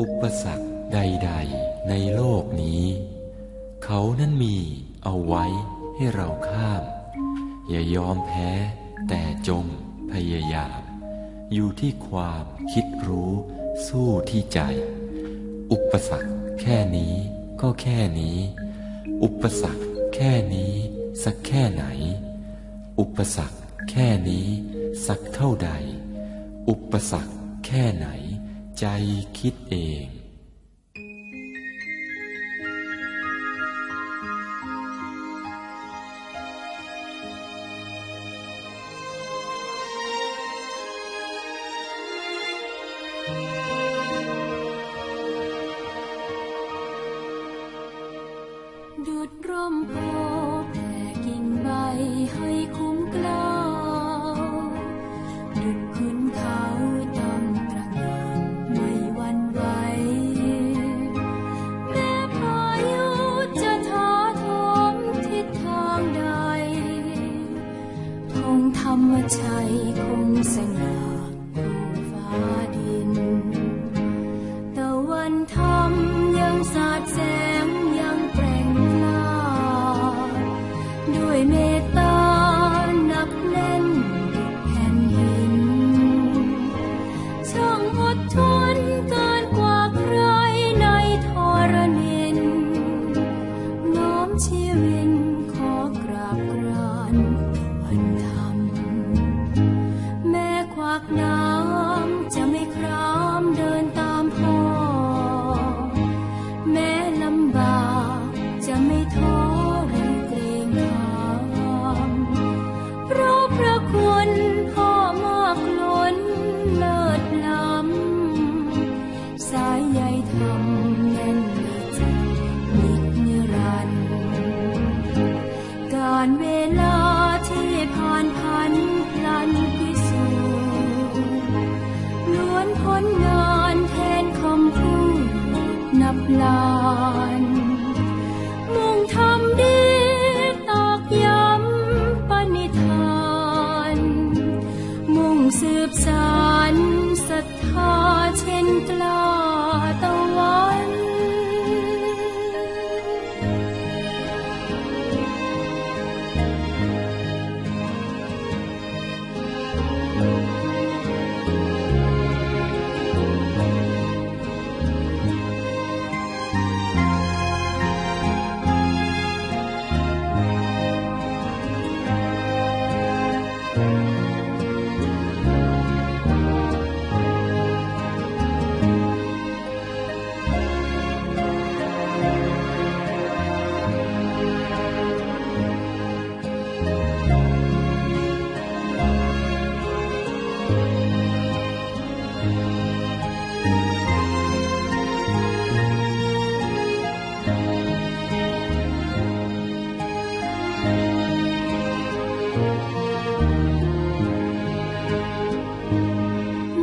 อุปสรรคใด ๆ ในโลกนี้ เขานั้นมีเอาไว้ให้เราข้าม อย่ายอมแพ้ แต่จงพยายาม อยู่ที่ความคิดรู้สู้ที่ใจ อุปสรรคแค่นี้ก็แค่นี้ อุปสรรคแค่นี้ สักแค่ไหน อุปสรรคแค่นี้ สักเท่าใด อุปสรรคแค่ไหน ใจคิดเองดุดร่มโพแผ่กิ่งใบให้คุ เมตตา เลิศล้ำสายใยธรรมแน่นในใจนิจนิรันดร์การเวลาที่ผ่านพันพลันพิสูจน์ล้วนผลงานแทนคำพูดนับล้านมุ่งทำดีตอกย้ำปณิธาน มุ่งสืบสาน ឈិនក្លោ แ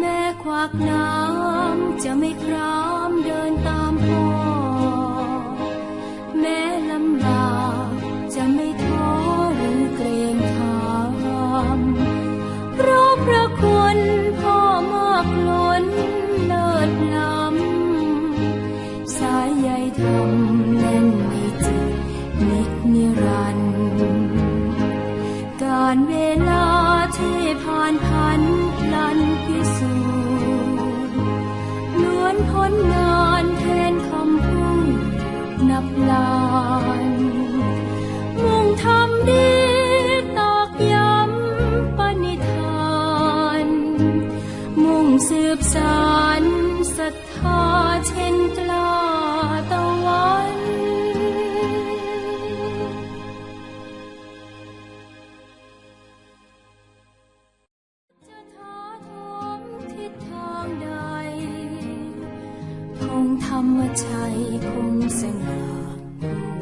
ม้ควักน้ำจะไม่คราารเวลาที่ผ่านพันลันพิสูจน์ล้วนผลงานแทนคำพูดนับล้านมุ่งทำดีตอกย้ำปณิธาน มุ่งสืบสานศรัทธาเช่นกล้า ธรรมชัยคงสง่าคู่